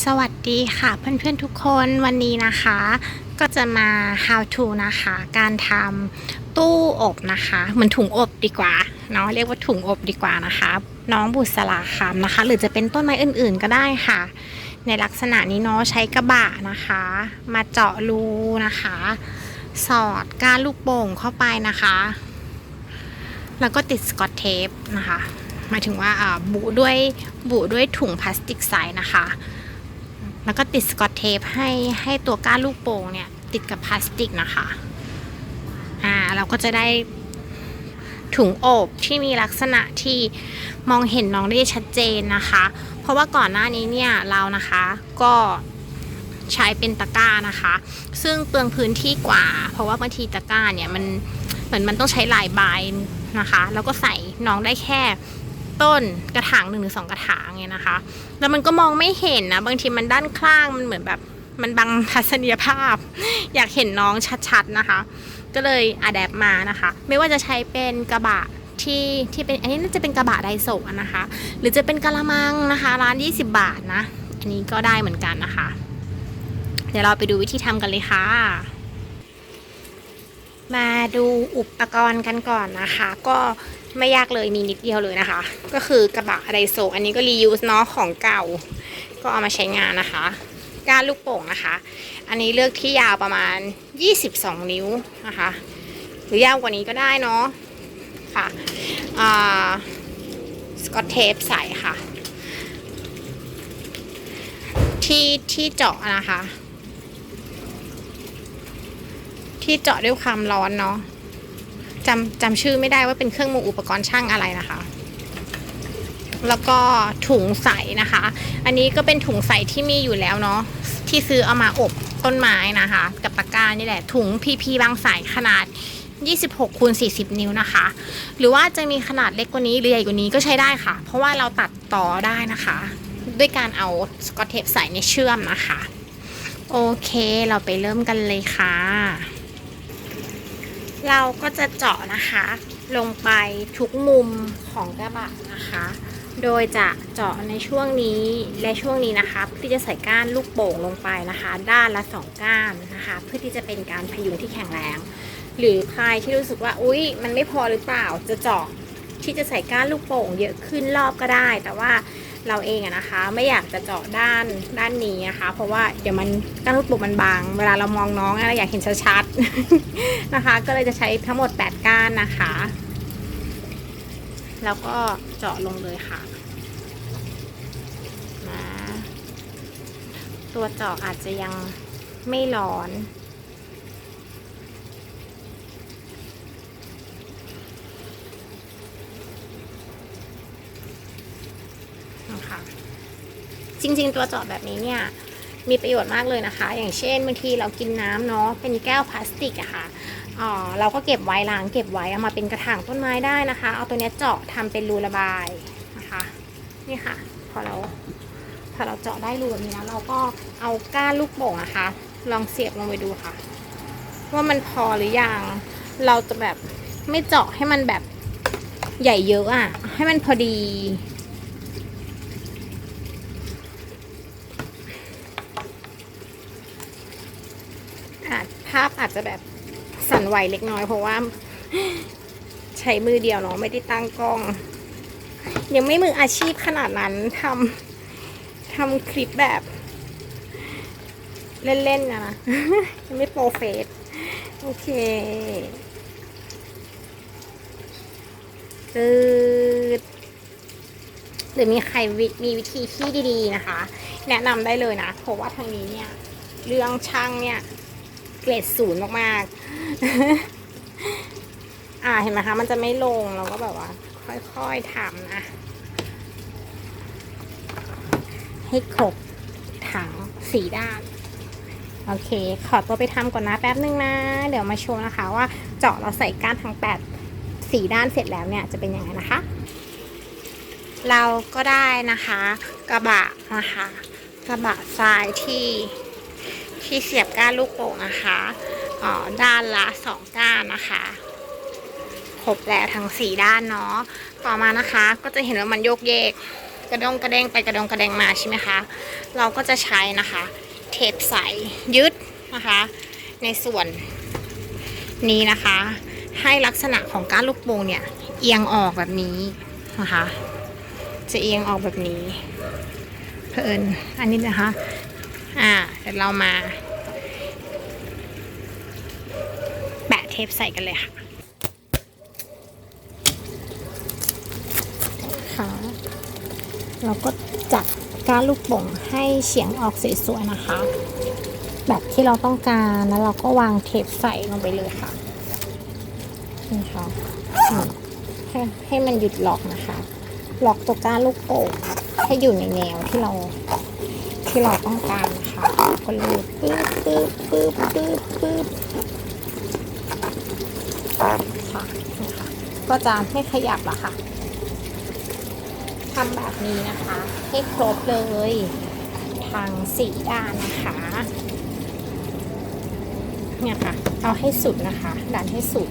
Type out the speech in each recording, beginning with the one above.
สวัสดีค่ะเพื่อนๆทุกคนวันนี้นะคะ ก็จะมา how to นะคะ การทำตู้อบนะคะเหมือนถุงอบดีกว่าเนาะเรียกว่าถุงอบดีกว่านะคะ น้องบุษราคำนะคะ หรือจะเป็นต้นไม้อื่นๆก็ได้ค่ะ ในลักษณะนี้เนาะใช้กระบะนะคะ มาเจาะรูนะคะ สอดก้านลูกโป่งเข้าไปนะคะ แล้วก็ติดสกอตเทปนะคะหมายถึงว่าบุด้วยบุด้วยถุงพลาสติกใสนะคะ แล้วก็ติดสกอตเทปให้ให้ตัวก้านลูกโป่งเนี่ย ติดกับพลาสติกนะคะ อ่าเราก็จะได้ถุงโอบที่มีลักษณะที่มองเห็นน้องได้ชัดเจนนะคะ เพราะว่าก่อนหน้านี้เนี่ยเรานะคะก็ใช้เป็นตะกร้านะคะ ซึ่งเปลืองพื้นที่กว่า เพราะว่าบางทีตะกร้าเนี่ยมันเหมือนมันต้องใช้หลายใบนะคะ แล้วก็ใส่น้องได้แค่ ต้นกระถางหนึ่งหรือสองกระถางเนี่ยนะคะ แล้วมันก็มองไม่เห็นนะ บางทีมันด้านข้างมันเหมือนแบบมันบังทัศนียภาพ อยากเห็นน้องชัดๆนะคะ ก็เลยอัดแอปมานะคะ ไม่ว่าจะใช้เป็นกระบะที่ที่เป็นอันนี้น่าจะเป็นกระบะไดโซะนะคะ หรือจะเป็นกะละมังนะคะ ร้าน 20 บาทนะ อันนี้ก็ได้เหมือนกันนะคะ เดี๋ยวเราไปดูวิธีทำกันเลยค่ะมาดูอุปกรณ์กันก่อนนะคะ ก็ ไม่ยากเลยมีนิดเดียวเลยนะคะ ก็คือกระบะไดโซอันนี้ก็รียูสเนาะของเก่า ก็เอามาใช้งานนะคะ ก้านลูกโป่งนะคะ อันนี้เลือกที่ยาวประมาณ 22 นิ้วนะคะ หรือยาวกว่านี้ก็ได้เนาะค่ะสกอตเทปใส่ค่ะ ที่ที่เจาะนะคะ ที่เจาะด้วยความร้อนเนาะ จำจำชื่อไม่ได้ว่าเป็นเครื่องมืออุปกรณ์ช่างอะไรนะคะ แล้วก็ถุงใสนะคะ อันนี้ก็เป็นถุงใสที่มีอยู่แล้วเนาะที่ซื้อเอามาอบต้นไม้นะคะ กับตะกร้านี่แหละ ถุง PP บางสายขนาด 26คูณ40 นิ้วนะคะ หรือว่าจะมีขนาดเล็กกว่านี้หรือใหญ่กว่านี้ก็ใช้ได้ค่ะ เพราะว่าเราตัดต่อได้นะคะ ด้วยการเอาสกอตเทปใส่ในเชื่อมนะคะ โอเคเราไปเริ่มกันเลยค่ะ เราก็จะเจาะนะคะ ลงไปทุกมุมของกระบะนะคะ โดยจะเจาะในช่วงนี้และช่วงนี้นะคะเพื่อที่จะใส่ก้านลูกโป่งลงไปนะคะ ด้านละสองก้านนะคะ เพื่อที่จะเป็นการพยุงที่แข็งแรง หรือใครที่รู้สึกว่าอุ๊ย มันไม่พอหรือเปล่าจะเจาะที่จะใส่ก้านลูกโป่งเยอะขึ้นรอบก็ได้ แต่ว่า เราเองอะนะคะ ไม่อยากจะเจาะด้านด้านนี้นะคะ เพราะว่าเดี๋ยวมันก้านลูกป่งมันบาง เวลาเรามองน้องเราอยากเห็นชัดๆนะคะ ก็เลยจะใช้ทั้งหมด 8 ก้านนะคะ แล้วก็เจาะลงเลยค่ะนะตัวเจาะอาจจะยังไม่ร้อน คะจริง ๆ ตัวเจาะแบบนี้เนี่ยมีประโยชน์มากเลยนะคะ อย่างเช่นบางทีเรากินน้ำเนาะเป็นแก้วพลาสติกอะค่ะเราก็เก็บไว้ล้างเก็บไว้เอามาเป็นกระถางต้นไม้ได้นะคะ เอาตัวนี้เจาะทำเป็นรูระบายนะคะ นี่ค่ะ พอเราพอเราเจาะได้รูแบบนี้แล้วเราก็เอาก้านลูกโป่งนะคะ ลองเสียบลงไปดูค่ะ ว่ามันพอหรือยังเราจะแบบไม่เจาะให้มันแบบใหญ่เยอะอะให้มันพอดี อาจภาพอา จจะแบบสั่นไหวเล็กน้อยเพราะว่า ใช้มือเดียวเนาะไม่ได้ตั้งกล้อง ยังไม่มืออาชีพขนาดนั้นทำทำคลิปแบบ เล่นๆนะนะยังไม่โปรเฟสโอเคตืดหรือมีใครมีวิธีที่ดีๆนะคะ แนะนำได้เลยนะ เพราะว่าทางนี้เนี่ย เรื่องช่างเนี่ย เกรดศูนย์มากๆ อ่าเห็นไหมคะ มันจะไม่ลงเราก็แบบว่า ค่อยๆทำนะ ให้ครบถังสีด้านโอเค ขอตัวไปทำก่อนนะแป๊บนึงนะ เดี๋ยวมาโชว์นะคะว่าเจาะเราใส่ก้านทั้งแปดสีด้านเสร็จแล้วเนี่ยจะเป็นยังไงนะคะ เราก็ได้นะคะ กระบะนะคะ กระบะทรายที่ ที่เสียบก้านลูกโป่งนะคะอ๋อด้านละสองก้านนะคะครบแล้วทั้งสี่ด้านเนาะต่อมานะคะ ก็จะเห็นว่ามันโยกเยก กระดองกระแดงไปกระดองกระแดงมาใช่ไหมคะเราก็จะใช้นะคะ เทปใสยึดนะคะ ในส่วนนี้นะคะ ให้ลักษณะของก้านลูกโป่งเนี่ยเอียงออกแบบนี้นะคะ จะเอียงออกแบบนี้เพิ่นอันนี้นะคะ อ่า เดี๋ยวเรามา แปะเทปใส่กันเลยค่ะค่ะเราก็จัดก้านลูกโป่งให้เฉียงออกสวยๆนะคะ แบบที่เราต้องการแล้วเราก็วางเทปใส่ลงไปเลยค่ะนี่ค่ะให้ให้มันหยุดล็อกนะคะล็อกตัวก้านลูกโป่งให้อยู่ในแนวที่เรา ที่เราต้องการนะคะก็เลยปึ๊บปึ๊บปึ๊บปึ๊บปึ๊บค่ะนี่ค่ะก็จะไม่ขยับละค่ะทำแบบนี้นะคะ ให้ครบเลยทางสี่ด้านนะคะเนี่ยค่ะ เอาให้สุดนะคะดันให้สุด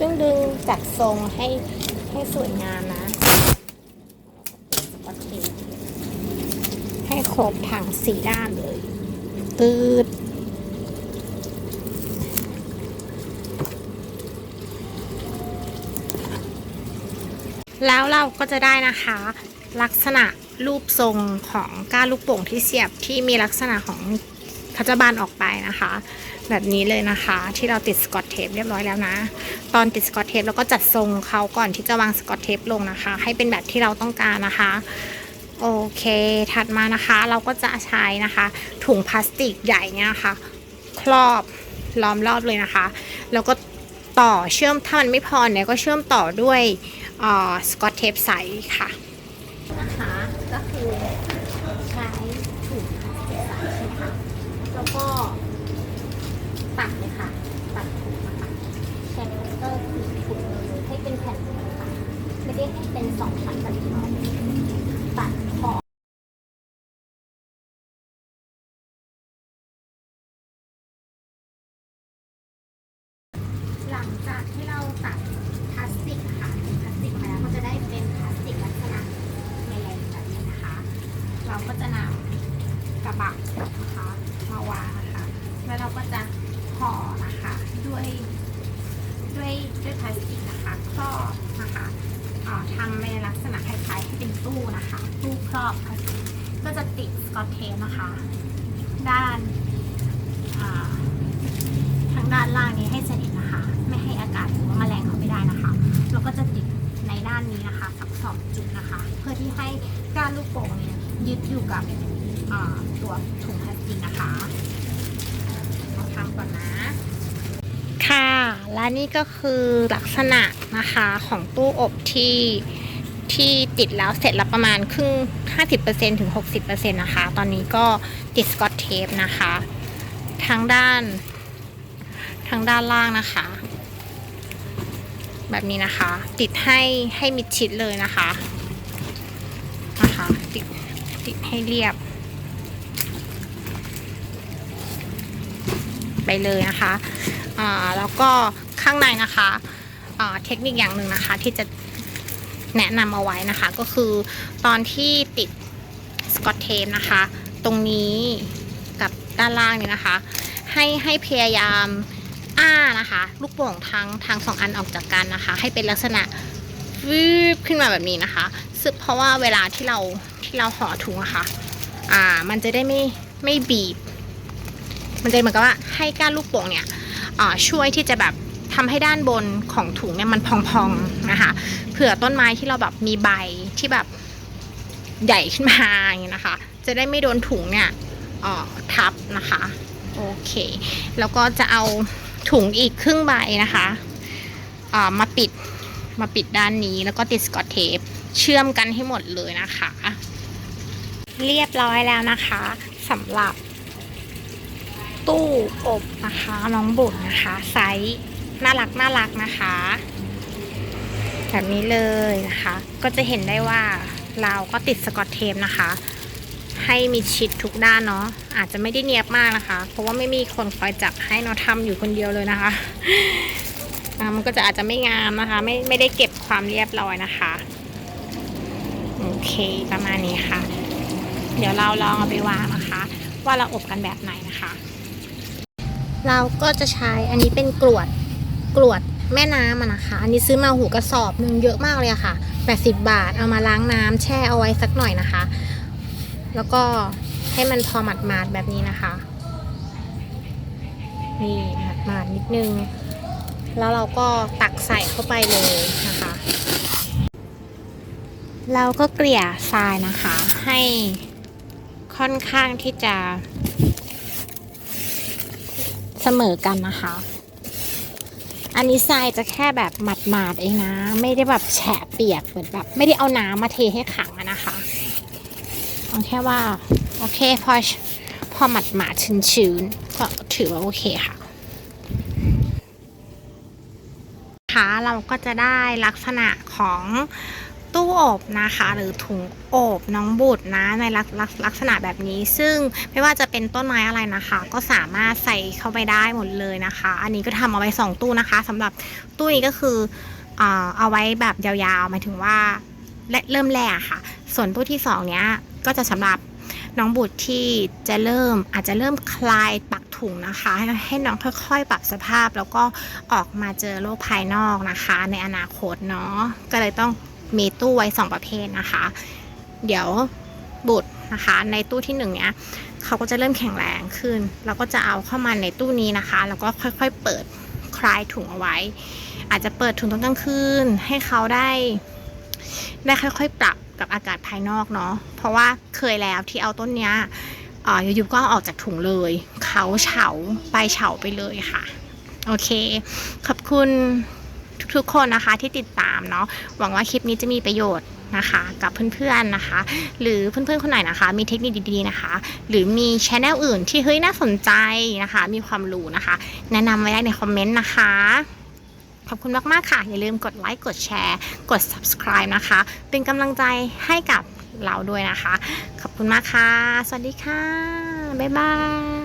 ดึงดึงๆจัดทรงให้ให้สวยงามนะโอเค ให้ครบทางสี่ด้านเลย ตืดแล้วเราก็จะได้นะคะ ลักษณะรูปทรงของก้านลูกโป่งที่เสียบที่มีลักษณะของเขาจะบานออกไปนะคะ แบบนี้เลยนะคะ ที่เราติดสกอตเทปเรียบร้อยแล้วนะ ตอนติดสกอตเทปเราก็จัดทรงเขาก่อนที่จะวางสกอตเทปลงนะคะ ให้เป็นแบบที่เราต้องการนะคะ โอเค ถัดมานะคะเราก็จะใช้นะคะ ถุงพลาสติกใหญ่เนี่ยนะคะครอบล้อมรอบเลยนะคะ แล้วก็ต่อเชื่อมถ้ามันไม่พอเนี่ยก็เชื่อมต่อด้วยสกอตเทปใสค่ะนะคะก็คือใช้ถุงพลาสติกใสใช่ไหมคะแล้วก็ตัดเลยค่ะตัดถุงนะคะใช้คัตเตอร์คือถุงให้เป็นแผ่นเลยค่ะไม่ได้ให้เป็นสองชั้นแบบนี้เนตัดขอบ หลังจากที่เราตัดพลาสติกนะคะพลาสติกมาแล้วก็จะได้เป็นพลาสติกลักษณะใหญ่ๆแบบนี้นะคะ เราก็จะนำกระบะนะคะมาวางนะคะ แล้วเราก็จะห่อนะคะด้วยด้วยด้วยพลาสติกนะคะครอบนะคะเอ่อทำในลักษณะคล้ายๆที่เป็น ตู้นะคะ ตู้ครอบพลาสติกก็จะติดสกอตเทปนะคะ ด้านทางด้านล่างนี้ให้สนิทนะคะ ไม่ให้อากาศหรือว่าแมลงเข้าไปได้นะคะ แล้วก็จะติดในด้านนี้นะคะสักสองจุดนะคะ เพื่อที่ให้ก้านลูกโป่งเนี่ยยึดอยู่กับตัวถุงพลาสติกนะคะเราทำก่อนนะ ค่ะ และนี่ก็คือลักษณะนะคะของตู้อบที่ ที่ติดแล้วเสร็จแล้วประมาณครึ่ง 50%ถึง 60%นะคะ ตอนนี้ก็ติดสกอตเทปนะคะ ทางด้าน ทางด้านล่างนะคะ แบบนี้นะคะ ติดให้ให้มิดชิดเลยนะคะนะคะติดติดให้เรียบ ไปเลยนะคะ อ่าแล้วก็ข้างในนะคะอ่าเทคนิคอย่างหนึ่งนะคะที่จะ แนะนำเอาไว้นะคะ ก็คือตอนที่ติดสกอตเทปนะคะ ตรงนี้กับด้านล่างนี่นะคะ ให้ให้พยายามอ้านะคะ ลูกโป่งทั้งทั้งสองอันออกจากกันนะคะ ให้เป็นลักษณะวืบขึ้นมาแบบนี้นะคะซึ่งเพราะว่าเวลาที่เราที่เราห่อถุงอะค่ะอ่ามันจะได้ไม่ไม่บีบ มันจะเหมือนกับว่าให้ก้านลูกโป่งเนี่ยอ่าช่วยที่จะแบบ ทำให้ด้านบนของถุงเนี่ยมันพองๆนะคะ เผื่อต้นไม้ที่เราแบบมีใบที่แบบใหญ่ขึ้นมาอย่างนี้นะคะ จะได้ไม่โดนถุงเนี่ยอ่อทับนะคะ โอเค แล้วก็จะเอาถุงอีกครึ่งใบนะคะอ่ามาปิดมาปิดด้านนี้แล้วก็ติดสกอตเทปเชื่อมกันให้หมดเลยนะคะ เรียบร้อยแล้วนะคะสำหรับตู้อบนะคะ น้องบุญนะคะ ไซส์ น่ารักน่ารักนะคะ แบบนี้เลยนะคะ ก็จะเห็นได้ว่าเราก็ติดสกอตเทปนะคะ ให้มีชิดทุกด้านเนาะอาจจะไม่ได้เนียบมากนะคะ เพราะว่าไม่มีคนคอยจับให้เนาะทำอยู่คนเดียวเลยนะคะมันก็จะอาจจะไม่งามนะคะ ไม่ไม่ได้เก็บความเรียบร้อยนะคะโอเคประมาณนี้ค่ะ เดี๋ยวเราลองเอาไปวางนะคะ ว่าเราอบกันแบบไหนนะคะ เราก็จะใช้อันนี้เป็นกรวด กรวดแม่น้ำนะคะ อันนี้ซื้อมาหูกระสอบหนึ่งเยอะมากเลยอะค่ะ 80 บาท เอามาล้างน้ำแช่เอาไว้สักหน่อยนะคะ แล้วก็ให้มันพอหมาดๆแบบนี้นะคะ นี่หมาดๆนิดนึง แล้วเราก็ตักใส่เข้าไปเลยนะคะ เราก็เกลี่ยทรายนะคะ ให้ค่อนข้างที่จะเสมอกันนะคะ อันนี้ทรายจะแค่แบบหมาดๆเองนะ ไม่ได้แบบแฉะเปียกเหมือนแบบ ไม่ได้เอาน้ำมาเทให้ขังนะคะเอาแค่ว่า โอเคพอพอหมัดหมาดๆชื้นๆก็ถือว่าโอเคค่ะค่ะเราก็จะได้ลักษณะของ ตู้อบนะคะหรือถุงอบน้องบุตรนะในลักลกลักษณะแบบนี้ ซึ่งไม่ว่าจะเป็นต้นไม้อะไรนะคะ ก็สามารถใส่เข้าไปได้หมดเลยนะคะ อันนี้ก็ทำเอาไว้2ตู้นะคะสำหรับตู้นี้ก็คือเอาไว้แบบยาวๆหมายถึงว่าเริ่มแรกค่ะ ส่วนตู้ที่2เนี้ยก็จะสำหรับน้องบุตรที่จะเริ่มอาจจะเริ่มคลายปักถุงนะคะ ให้ให้น้องค่อยๆ ปรับสภาพแล้วก็ออกมาเจอโลกภายนอกนะคะ ในอนาคตเนาะก็เลยต้อง มีตู้ไว้ 2 ประเภทนะคะ เดี๋ยวบุตรนะคะในตู้ที่หนึ่งเนี้ยเขาก็จะเริ่มแข็งแรงขึ้น เราก็จะเอาเข้ามาในตู้นี้นะคะ แล้วก็ค่อยๆเปิดคลายถุงเอาไว้ อาจจะเปิดถุงตอนกลางคืนให้เขาได้ ได้ค่อยๆปรับกับอากาศภายนอกเนาะเพราะว่าเคยแล้วที่เอาต้นเนี้ยเอ่อยู่ๆก็อออกจากถุงเลย เขาเฉาไปเฉาไปเลยค่ะ โอเค ขอบคุณ ทุกๆคนนะคะที่ติดตามเนาะหวังว่าคลิปนี้จะมีประโยชน์นะคะกับเพื่อนๆนะคะ หรือเพื่อนๆคนไหนนะคะ มีเทคนิคดีๆนะคะ หรือมีช anel อื่นที่เฮ้ยน่าสนใจนะคะ มีความรู้นะคะ แนะนำไว้ได้ในคอมเมนต์นะคะ ขอบคุณมากๆค่ะ อย่าลืมกดไลค์กดแชร์ กด subscribe นะคะ เป็นกำลังใจให้กับเราด้วยนะคะ ขอบคุณมากค่ะ สวัสดีค่ะ บ๊ายบาย